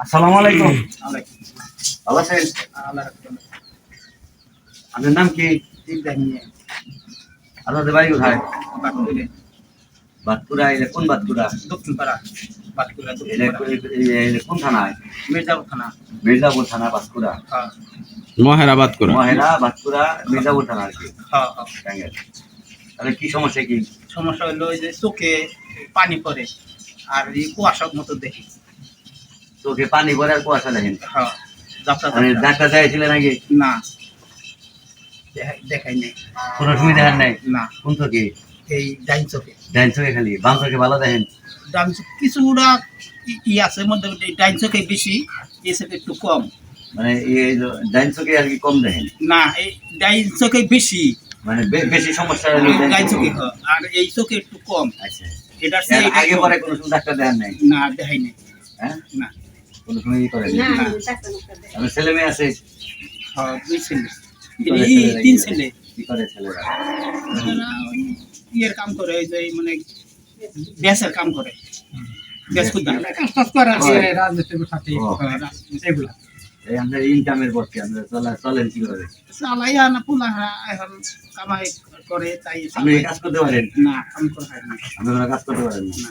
আসসালামু আলাইকুম। ভালো আছেন? আপনার নাম কি? আপনাদের বাড়ি কোথায়? বাতকুড়া এটা কোন বাতকুড়া? দক্ষিণ পাড়া বাটকুড়া দক্ষিণ এটা পাড়া এটা- এটা কোন থানায় মির্জাপুর থানা। মির্জাপুর থানা বাতকুড়া। হ্যাঁ। মহেরাবাদ মহেরা বাতকুড়া মির্জাপুর থানা আর কি। হ্যাঁ হ্যাঁ। তাহলে কি সমস্যা কি? সমস্যা হলো ওই যে চোখে পানি পড়ে আর কুয়াশার মতো দেখি। চোখে পানি পরে আর কুয়াশা দেখেন। হ্যাঁ মানে ডাক্তার না। দেখাই- দেখাই কোনো সুবিধা দেখান নাই? না। কোন চোখে? এই ডাইন চোখে। ডাইন চোখে খালি। বাম চোখে ভালো দেখেন? ডান চোখ কিছুটা ই- ই আছে মোটামুটি ডাইন চোখে বেশি এই চোখে একটু কম। মানে এই ডাইন চোখে আর কি কম দেখেন? না এই ডাইন চোখে বেশি। মানে বেশি সমস্যা ডাইন ডাইন চোখে। আর এই চোখে একটু কম। আচ্ছা। এটা আগে পরে কোনো ডাক্তার দেখান নাই? না দেখাই নেই। হ্যাঁ? না। কোনো সময় ই করেন না। আপনার ছেলে মেয়ে আছে? হ্যাঁ দুই ছেলে। কি তিন কি? ছেলে। কি করে ছেলেরা? ইয়ের কাম করে ওই যে মানে গ্যাসের কাম করে। গ্যাস খুদা রাজনীতির সাথে এগুলা এই আমাদের ইনকামের পক্ষে আমরা চলা চলেন কি করে? চালাইয়া না পুলাহারা এখন কামাই করে তাই আপনি কাজ করতে পারেন? না কাম করে না। আপনি কাজ করতে পারেন না।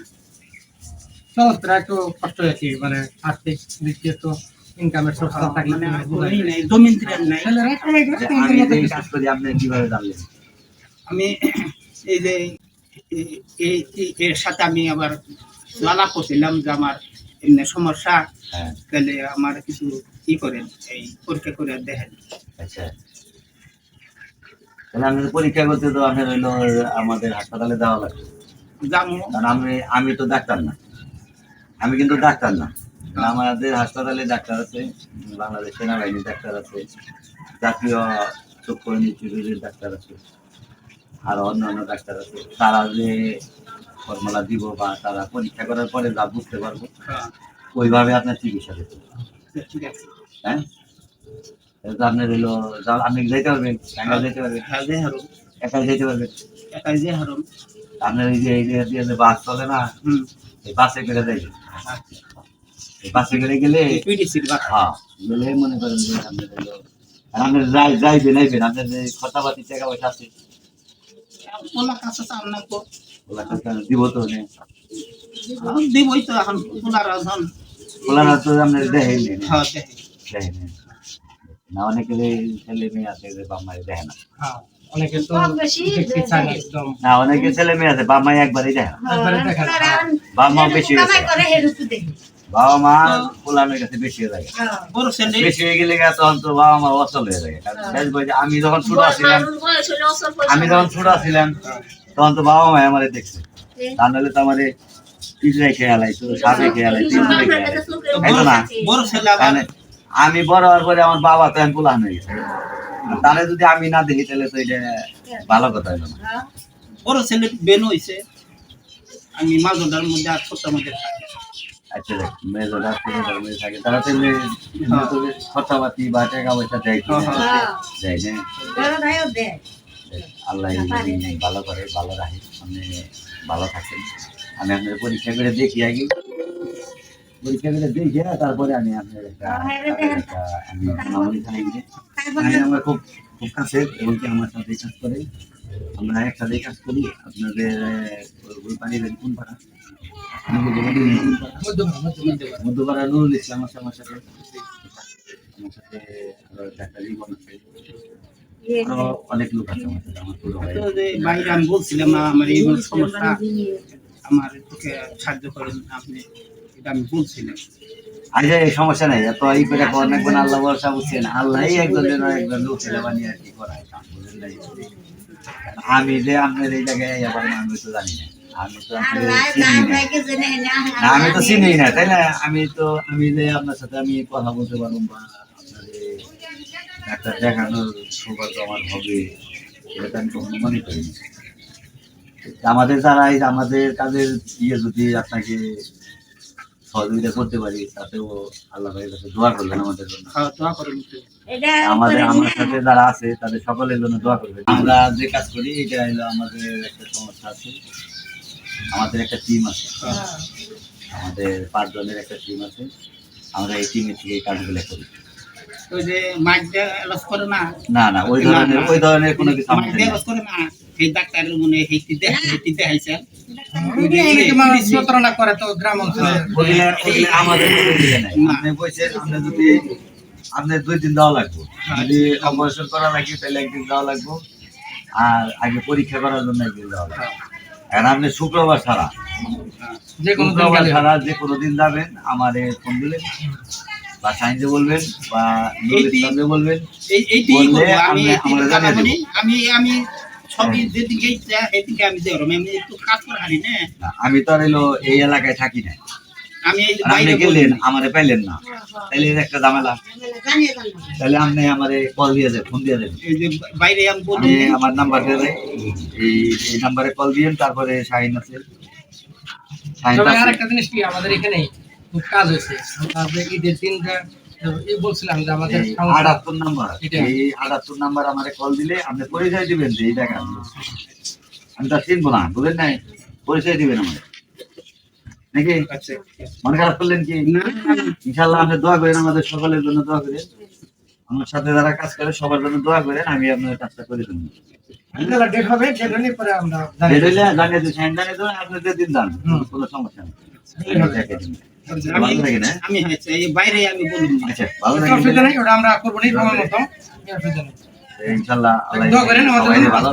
না। চলতরা একটু কষ্ট হয়েছে মানে আর্থিক দিক দিয়ে তো ইনকামের সোর্স না থাকলে মানে মানে বোঝাই ওই যায়। নাই জমিন ত্রিয়ান নাই। ছেলেরা কামাই করে, যে তোমাদের আমি এই কাজ করি আপনি কীভাবে জানলেন আমি এই যে এর সাথে আমি আবার লালা করছিলাম যে আমার এমনি সমস্যা হ্যাঁ। তাহলে আমার কিছু ই করেন? এই পরীক্ষা করে দেখেন। আচ্ছা। তাহলে আমাদের পরীক্ষা করতে তো আপনার হইল আমাদের হাসপাতালে যাওয়া লাগবে। কারণ আমি আমি তো ডাক্তার না। আমি কিন্তু ডাক্তার না। আমাদের হাসপাতালে ডাক্তার আছে বাংলাদেশ সেনাবাহিনীর ডাক্তার আছে জাতীয় চক্ষু ইনস্টিটিউটের ডাক্তার আছে আর অন্য অন্য ডাক্তার আছে। তারা যে ফর্মুলা দিব বা তারা পরীক্ষা করার পরে যা বুঝতে পারব হ্যাঁ, ওইভাবে আপনার চিকিৎসা দিতে ঠিক আছে। হ্যাঁ? আপনার হইল যা- আপনি কি যাইতে পারবেন টাঙ্গাইল যাইতে পারবেন। হ্যাঁ একাই যাইতে পারবেন একাই যে হারুম আপনার এই যে এই যে দিয়ে যে বাস চলে না এই বাসে করে যাইবেন এই বাসে করে গেলে হ্যাঁ গেলে মনে করেন যে আর আপনার যাই আপনার যে খরচাপাতি টাকা পয়সা আছে। দিব তো দিবই তো এখন পোলার এখন ওগুলা তো আপনার দেখেন দেখেন না অনেকে ছেলে মেয়ে আছে যে বাপ মায়ের দেখে না। হ্যাঁ, অনেকে তো দেখতে চায় একদম। না অনেকে ছেলে মেয়ে আছে বাপ মাই একবারই দেখে না। একবারে দেখা যায়। মা বেশি হয়েছে কামাই করে হেরুকু দেখি। বাবা মা কাছে বেশি হয়ে যায়। হ্যাঁ। বড় ছেলে। বেশি হয়ে গেলে তখন তো বাবা মা অচল হয়ে যায়। কারণ দেখব যে আমি যখন ছোট ছিলাম আমি যখন ছোট ছিলাম তখন তো বাবা মা আমারে দেখছে। তা নাহলে তো আমারে পিঁপড়ে খেয়াল আইতো সাপে খেয়াল আইতো না? আমি বড় হওয়ার পরে আমার বাবা তো এখন পোলান হয়ে গেছে। তাহলে যদি আমি না দেখি তাহলে তো এটা ভালো কথা হলো না। বড় ছেলে বেন হইছে। আমি মাঝটার মধ্যে আর ছোট্টার মধ্যে থাকি। আচ্ছা মধ্যে থাকে তারা তো এমনি খরচাপাতি বা টাকা পয়সা দেয় কি হ্যাঁ দেয়? না। আল্লাহ ভালো করে ভালো রাখে আপনি ভালো থাকেন। আমি আপনার পরীক্ষা করে দেখি আগে। পরীক্ষা করে দেখি তারপরে আমি আপনার একটা আমি মামনি আমার খুব খুব কাছে এবং কি আমার সাথে কাজ করে। আমরা একসাথে কাজ করি। আপনাদের কোন পাড়া। মধ্যপাড়া। নুরুল ইসলাম আছে আমার সাথে। আমার সাথে ডাক্তার আছে। অনেক লোক আছে আমার সাথে আমার পুরো ভাই বাইরে আমি বলছিলাম না, আমার এই সমস্যা আমার তোকে সাহায্য করেন আপনি এটা আমি বলছিলাম। আচ্ছা এই সমস্যা নাই এত এই করে কোন একজন আল্লাহ ভরসা বুঝছেন আল্লাহই একজন যেন একজন লোক ছেলে বানিয়ে আর কি করায়। আমি যে আপনার এই জায়গায় আবার আমি তো জানি না আমি তো আমি তো চিনি না তাই না? আমি তো আমি যে আপনার সাথে আমি কথা বলতে পারব বা ডাক্তার দেখানোর সৌভাগ্য আমার হবে এটা আমি কখনো মনে করিনি আমাদের যারা আমাদের কাজের ইয়ে যদি আপনাকে সহযোগিতা করতে পারি তাতেও আল্লাহ ভাইয়ের কাছে দোয়া করবেন আমাদের জন্য। এটা আমাদের আমার সাথে যারা আছে তাদের সকলের জন্য দোয়া করবেন। আমরা যে কাজ করি এটা হলো আমাদের একটা সমস্যা আছে। আমাদের একটা টিম আছে। আমাদের পাঁচজনের একটা টিম আছে। আমরা এই টিমে থেকে এই কাজগুলো করি। ওই যে মাছ দিয়ে লস করে না? না না ওই ধরনের ওই ধরনের কোনো কিছু আমাদের নেই। লস করে না? এই ডাক্তারের মনে প্রতারণা করে তো গ্রাম। অঞ্চলে আমাদের। আপনি যদি আপনার দুই দিন দেওয়া লাগবে। যদি অপারেশন করা লাগে তাহলে একদিন দেওয়া লাগবে। আর আগে পরীক্ষা করার জন্য একদিন দেওয়া লাগবে। এখন আপনি শুক্রবার ছাড়া। যে কোনো দিন শুক্রবার ছাড়া যে কোনো দিন যাবেন আমার ফোন দিলেন। বা সাইন্সে বলবেন বা বলবেন। আমি আমি আমি দেবো আমি একটু কাজ করে হারি না? না, আমি তো আর এলো এই এলাকায় থাকি না আমি এই যে আর আপনি গেলেন আমারে পাইলেন না। তাহলে এর একটা ঝামেলা। জানিয়ে জানিয়ে তাহলে আপনি আমারে কল দিয়ে দেন ফোন দিয়ে দেবেন বাইরে আমি আমার নাম্বার দিয়ে দেয় এই এই নাম্বারে কল দিয়েন তারপরে শাহিন আছে। শাহিন তবে আছে। জিনিস কি আমাদের এখানে খুব কাজ হয়েছে। ঈদের দিনটা এই বলছিলাম যে আমাদের আটাত্তর নাম্বার। এই আটাত্তর নাম্বার আমারে কল দিলে আপনি পরিচয় দিবেন যে এই আমি তা চিনবো না বুঝলেন নাই? পরিচয় দিবেন আমাদের নাকি? আচ্ছা। মনে খারাপ করলেন কি? ইনশাল্লাহ আপনি দোয়া করেন আমাদের সকলের জন্য দোয়া করেন। আমার সাথে যারা কাজ করে সবার জন্য দোয়া করেন আমি আপনার কাজটা করে দেবো। আমি হ্যাঁ? আমি হয়েছে বাইরে আমি বলি আচ্ছা ভালো ওটা আমরা করব নি ইনশাল্লাহ আল্লাহ ভালো